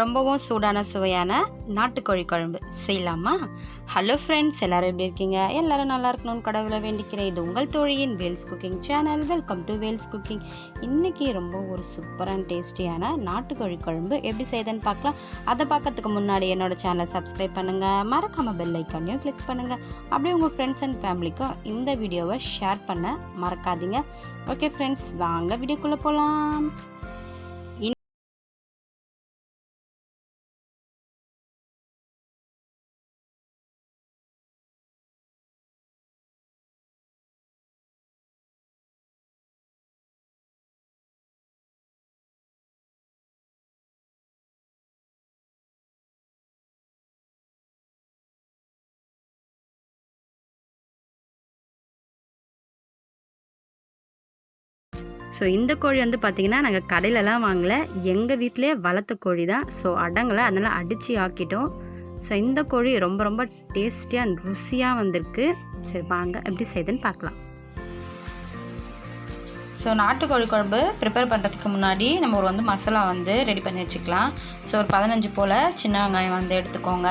ரொம்பவும் சூடான சுவையான நாட்டுக்கோழி குழம்பு. செய்யலாமா? ஹலோ ஃப்ரெண்ட்ஸ் எல்லோரும் எப்படி இருக்கீங்க? எல்லோரும் நல்லா இருக்கணும்னு கடவுளை வேண்டிக்கிறேன். இது உங்கள் தோழியின் Vels cooking channel welcome to Vels cooking இன்றைக்கி ரொம்ப ஒரு சூப்பரான டேஸ்டியான நாட்டுக்கோழி குழம்பு எப்படி செய்யுதுன்னு பார்க்கலாம். அதை பார்க்கறதுக்கு முன்னாடி என்னோட சேனலை சப்ஸ்கிரைப் பண்ணுங்கள் மறக்காமல் பெல் ஐக்கானையும் கிளிக் பண்ணுங்கள் அப்படியே உங்கள் ஃப்ரெண்ட்ஸ் அண்ட் ஃபேமிலிக்கும் இந்த வீடியோவை ஷேர் பண்ண மறக்காதீங்க. ஓகே ஃப்ரெண்ட்ஸ் வாங்க வீடியோக்குள்ளே போகலாம் ஸோ இந்த கோழி வந்து பார்த்திங்கன்னா நாங்கள் கடையிலலாம் வாங்கலை. எங்கள் வீட்டிலே வளர்த்த கோழி தான் ஸோ அடங்கலை. அதனால் அடித்து ஆக்கிட்டோம். ஸோ இந்த கோழி ரொம்ப ரொம்ப டேஸ்டியாக ருசியாக வந்திருக்கு. சரி வாங்க. எப்படி செய்யுதுன்னு பார்க்கலாம் ஸோ நாட்டுக்கோழி குழம்பு ப்ரிப்பேர் பண்ணுறதுக்கு முன்னாடி நம்ம ஒரு வந்து மசாலா வந்து ரெடி பண்ணி வச்சுக்கலாம். ஸோ ஒரு பதினஞ்சு போல் சின்ன வெங்காயம் வந்து எடுத்துக்கோங்க.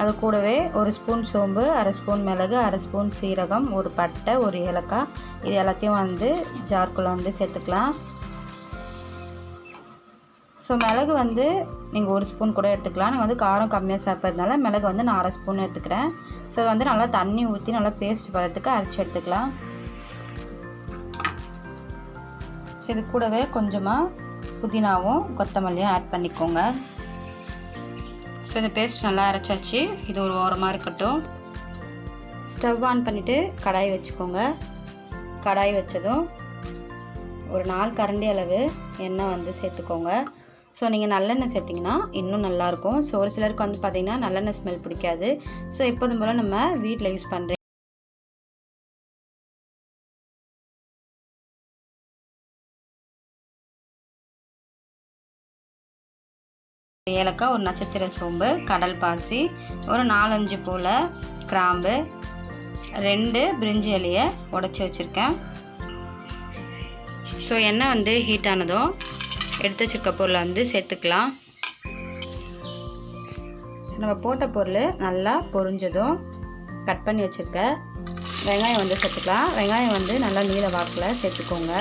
அது கூடவே ஒரு ஸ்பூன் சோம்பு அரை ஸ்பூன் மிளகு அரை ஸ்பூன் சீரகம் ஒரு பட்டை ஒரு ஏலக்காய். இது எல்லாத்தையும் வந்து ஜார்க்குள்ளே வந்து சேர்த்துக்கலாம். ஸோ மிளகு வந்து நீங்கள் ஒரு ஸ்பூன் கூட எடுத்துக்கலாம். நீங்கள் வந்து காரம் கம்மியாக சாப்பிட்றதுனால மிளகு வந்து நான் அரை ஸ்பூன் எடுத்துக்கிறேன். ஸோ வந்து நல்லா தண்ணி ஊற்றி நல்லா பேஸ்ட் பதத்துக்கு அரைச்சி எடுத்துக்கலாம். ஸோ இது கூடவே கொஞ்சமாக புதினாவும் கொத்தமல்லியும் ஆட் பண்ணிக்கோங்க. ஸோ இந்த பேஸ்ட் நல்லா அரைச்சாச்சு. இது ஒரு ஓரமாக இருக்கட்டும். ஸ்டவ் ஆன் பண்ணிவிட்டு கடாய் வச்சுக்கோங்க. கடாய் வச்சதும் ஒரு நாலு கரண்டி அளவு எண்ணெய் வந்து சேர்த்துக்கோங்க. ஸோ நீங்கள் நல்லெண்ணெய் சேர்த்திங்கன்னா இன்னும் நல்லாயிருக்கும் ஸோ ஒரு சிலருக்கு வந்து பார்த்திங்கன்னா நல்லெண்ணெய் ஸ்மெல் பிடிக்காது. ஸோ எப்போதும் போல் நம்ம வீட்டில் யூஸ் பண்ணுற ஏலக்காய் ஒரு நட்சத்திர சோம்பு கடல் பாசி ஒரு நாலஞ்சு போல் கிராம்பு ரெண்டு பிரிஞ்சி இலையை உடச்சி வச்சுருக்கேன். ஸோ எண்ணெய் வந்து ஹீட் ஆனதும் எடுத்து வச்சுருக்க பொருளை வந்து சேர்த்துக்கலாம். ஸோ நம்ம போட்ட பொருள் நல்லா பொரிஞ்சதும் கட் பண்ணி வச்சுருக்க வெங்காயம் வந்து சேர்த்துக்கலாம். வெங்காயம் வந்து நல்லா நீல வாக்கில் சேர்த்துக்கோங்க.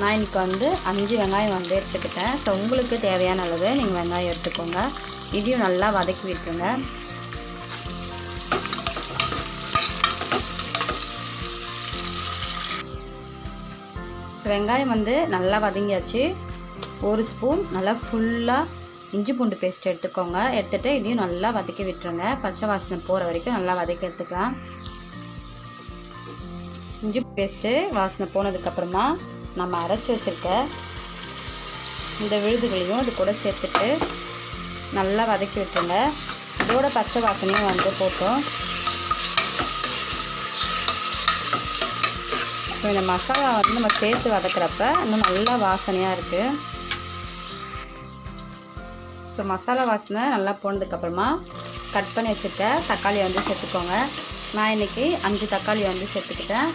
நான் இன்றைக்கி வந்து அஞ்சு வெங்காயம் வந்து எடுத்துக்கிட்டேன். ஸோ உங்களுக்கு தேவையான அளவு நீங்கள் வெங்காயம் எடுத்துக்கோங்க. இதையும் நல்லா வதக்கி விட்டுருங்க. வெங்காயம் வந்து நல்லா வதங்கியாச்சு. ஒரு ஸ்பூன் நல்லா ஃபுல்லாக இஞ்சி பூண்டு பேஸ்ட் எடுத்துக்கோங்க. எடுத்துகிட்டு இதையும் நல்லா வதக்கி விட்டுருங்க. பச்சை வாசனை போகிற வரைக்கும் நல்லா வதக்கி எடுத்துக்கலாம். இஞ்சி பேஸ்ட்டு வாசனை போனதுக்கப்புறமா நம்ம அரைச்சி வச்சுருக்க இந்த விழுதுகளையும் இது கூட சேர்த்துட்டு நல்லா வதக்கி விட்டுருங்க. இதோட பச்சை வாசனையும் வந்து போட்டோம். ஸோ இந்த மசாலா வந்து நம்ம சேர்த்து வதக்கிறப்ப இன்னும் நல்லா வாசனையாக இருக்குது ஸோ மசாலா வாசனை நல்லா போனதுக்கப்புறமா கட் பண்ணி வச்சுருக்க தக்காளியை வந்து சேர்த்துக்கோங்க. நான் இன்றைக்கி அஞ்சு தக்காளி வந்து சேர்த்துக்கிட்டேன்.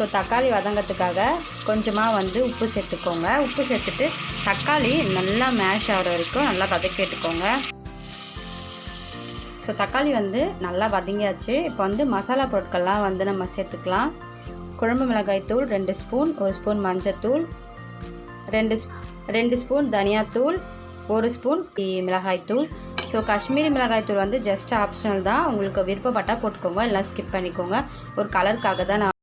ஸோ தக்காளி வதங்கிறதுக்காக கொஞ்சமாக வந்து உப்பு சேர்த்துக்கோங்க. உப்பு சேர்த்துட்டு தக்காளி நல்லா மேஷ் ஆகிற வரைக்கும் நல்லா வதக்கிட்டுக்கோங்க ஸோ தக்காளி வந்து நல்லா வதங்கியாச்சு. இப்போ வந்து மசாலா பொருட்கள்லாம் வந்து நம்ம சேர்த்துக்கலாம். குழம்பு மிளகாய் தூள் ரெண்டு ஸ்பூன் ஒரு ஸ்பூன் மஞ்சத்தூள் ரெண்டு ரெண்டு ஸ்பூன் தனியாத்தூள் ஒரு ஸ்பூன் மிளகாய் தூள். ஸோ காஷ்மீரி மிளகாய் தூள் வந்து ஜஸ்ட் ஆப்ஷனல் தான். உங்களுக்கு விருப்பப்பட்டால் போட்டுக்கோங்க எல்லாம் ஸ்கிப் பண்ணிக்கோங்க. ஒரு கலருக்காக தான் நான்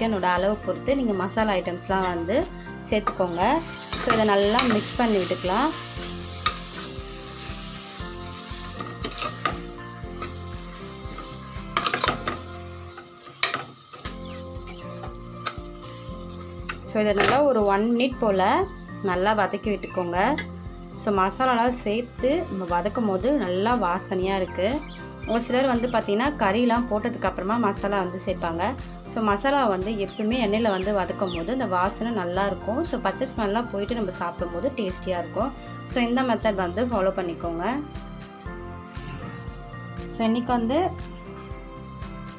சிக்கனோட அளவு பொறுத்து நீங்கள் மசாலா ஐட்டம்ஸ்லாம் வந்து சேர்த்துக்கோங்க. ஸோ இதை நல்லா மிக்ஸ் பண்ணி விட்டுக்கலாம். ஸோ இதை நல்லா ஒரு ஒன் மினிட் போல் நல்லா வதக்கி விட்டுக்கோங்க. ஸோ மசாலாலாம் சேர்த்து நம்ம வதக்கும் போது நல்லா வாசனையாக இருக்குது ஒரு சிலர் வந்து பார்த்திங்கன்னா கறிலாம் போட்டதுக்கப்புறமா மசாலா வந்து சேர்ப்பாங்க. ஸோ மசாலா வந்து எப்பவுமே எண்ணெயில் வந்து வதக்கும் போது அந்த வாசனை நல்லாயிருக்கும் ஸோ பச்சை ஸ்மெல்லாம் போயிட்டு நம்ம சாப்பிடும்போது டேஸ்டியாக இருக்கும். ஸோ இந்த மெத்தட் வந்து ஃபாலோ பண்ணிக்கோங்க. ஸோ இன்றைக்கி வந்து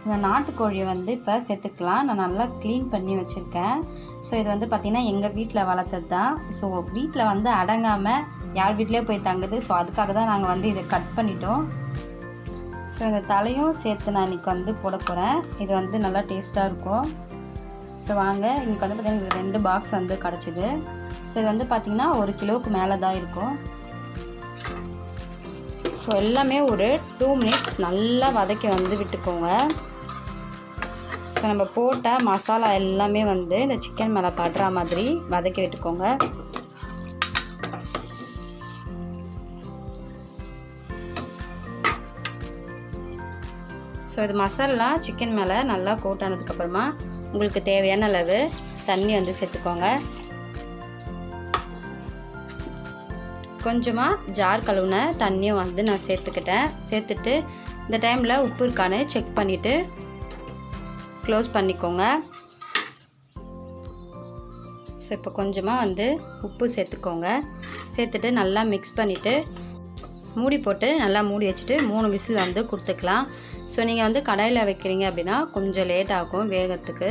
இந்த நாட்டுக்கோழியை வந்து இப்போ சேர்த்துக்கலாம். நான் நல்லா க்ளீன் பண்ணி வச்சுருக்கேன். ஸோ இது வந்து பார்த்திங்கன்னா எங்கள் வீட்டில் வளர்த்தது தான் ஸோ வீட்டில் வந்து அடங்காமல் யார் வீட்லேயே போய் தங்குது. ஸோ அதுக்காக தான் நாங்கள் வந்து இதை கட் பண்ணிட்டோம். ஸோ இந்த தலையும் சேர்த்து நான் இன்றைக்கி வந்து போட போகிறேன் இது வந்து நல்லா டேஸ்ட்டாக இருக்கும். ஸோ வாங்க. இன்றைக்கி வந்து பார்த்திங்கன்னா ரெண்டு பாக்ஸ் வந்து கிடச்சிது. ஸோ இது வந்து பார்த்திங்கன்னா ஒரு கிலோவுக்கு மேலே தான் இருக்கும். ஸோ எல்லாமே ஒரு டூ மினிட்ஸ் நல்லா வதக்கி வந்து விட்டுக்கோங்க. ஸோ நம்ம போட்ட மசாலா எல்லாமே வந்து இந்த சிக்கன் மேலே படுற மாதிரி வதக்கி விட்டுக்கோங்க. ஸோ இது மசாலா சிக்கன் மேலே நல்லா கோட் ஆனதுக்கப்புறமா உங்களுக்கு தேவையான அளவு தண்ணி வந்து சேர்த்துக்கோங்க. கொஞ்சமாக ஜார் கழுவுன தண்ணியும் வந்து நான் சேர்த்துக்கிட்டேன். சேர்த்துட்டு இந்த டைமில் உப்பு இருக்கான்னு செக் பண்ணிவிட்டு க்ளோஸ் பண்ணிக்கோங்க. ஸோ இப்போ கொஞ்சமாக வந்து உப்பு சேர்த்துக்கோங்க. சேர்த்துட்டு நல்லா மிக்ஸ் பண்ணிவிட்டு மூடி போட்டு நல்லா மூடி வச்சுட்டு மூணு விசில் வந்து கொடுத்துக்கலாம். ஸோ நீங்கள் வந்து கடாயில் வைக்கிறீங்க அப்படின்னா கொஞ்சம் லேட் ஆகும் வேகத்துக்கு.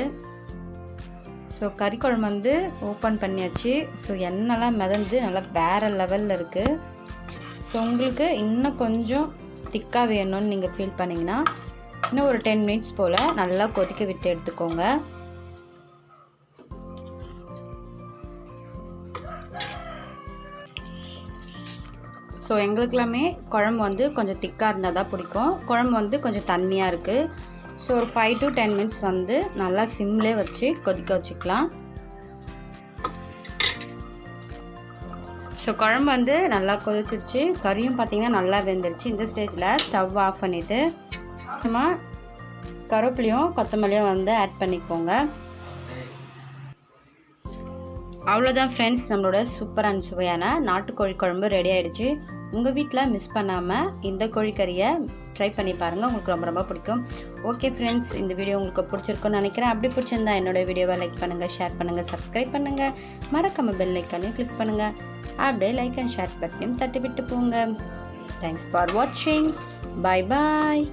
ஸோ கறி குழம்பு வந்து ஓப்பன் பண்ணியாச்சு. ஸோ எண்ணெய்லாம் மிதந்து நல்லா வேறு லெவலில் இருக்குது ஸோ உங்களுக்கு இன்னும் கொஞ்சம் திக்காக வேணும்னு நீங்கள் ஃபீல் பண்ணிங்கன்னா இன்னும் ஒரு டென் மினிட்ஸ் போல் நல்லா கொதிக்க விட்டு எடுத்துக்கோங்க. ஸோ எங்களுக்கெல்லாமே குழம்பு வந்து கொஞ்சம் திக்காக இருந்தால் தான் பிடிக்கும். குழம்பு வந்து கொஞ்சம் தண்ணியாக இருக்குது ஸோ ஒரு ஃபைவ் டு டென் மினிட்ஸ் வந்து நல்லா சிம்லே வச்சு கொதிக்க வச்சுக்கலாம். ஸோ குழம்பு வந்து நல்லா கொதிச்சிருச்சு கறியும் பார்த்திங்கன்னா நல்லா வெந்துருச்சு. இந்த ஸ்டேஜில் ஸ்டவ் ஆஃப் பண்ணிவிட்டு சும்மா கருவேப்பிலையும் கொத்தமல்லியும் வந்து ஆட் பண்ணிக்கோங்க. அவ்வளோதான் ஃப்ரெண்ட்ஸ் நம்மளோட சூப்பர் அண்ட் சுவையான நாட்டுக்கோழி குழம்பு ரெடி ஆகிடுச்சு உங்கள் வீட்டில் மிஸ் பண்ணாமல் இந்த கோழிக்கறியை ட்ரை பண்ணி பாருங்கள் உங்களுக்கு ரொம்ப ரொம்ப பிடிக்கும். ஓகே ஃப்ரெண்ட்ஸ் இந்த வீடியோ உங்களுக்கு பிடிச்சிருக்குன்னு நினைக்கிறேன். அப்படி பிடிச்சிருந்தா என்னோட வீடியோவை லைக் பண்ணுங்கள் ஷேர் பண்ணுங்கள் சப்ஸ்கிரைப் பண்ணுங்கள் மறக்காமல் பெல் ஐக்கானையும் கிளிக் பண்ணுங்கள் அப்படியே லைக் அண்ட் ஷேர் பட்டனையும் தட்டி விட்டு போங்க. தேங்க்ஸ் ஃபார் வாட்சிங் பாய் பாய்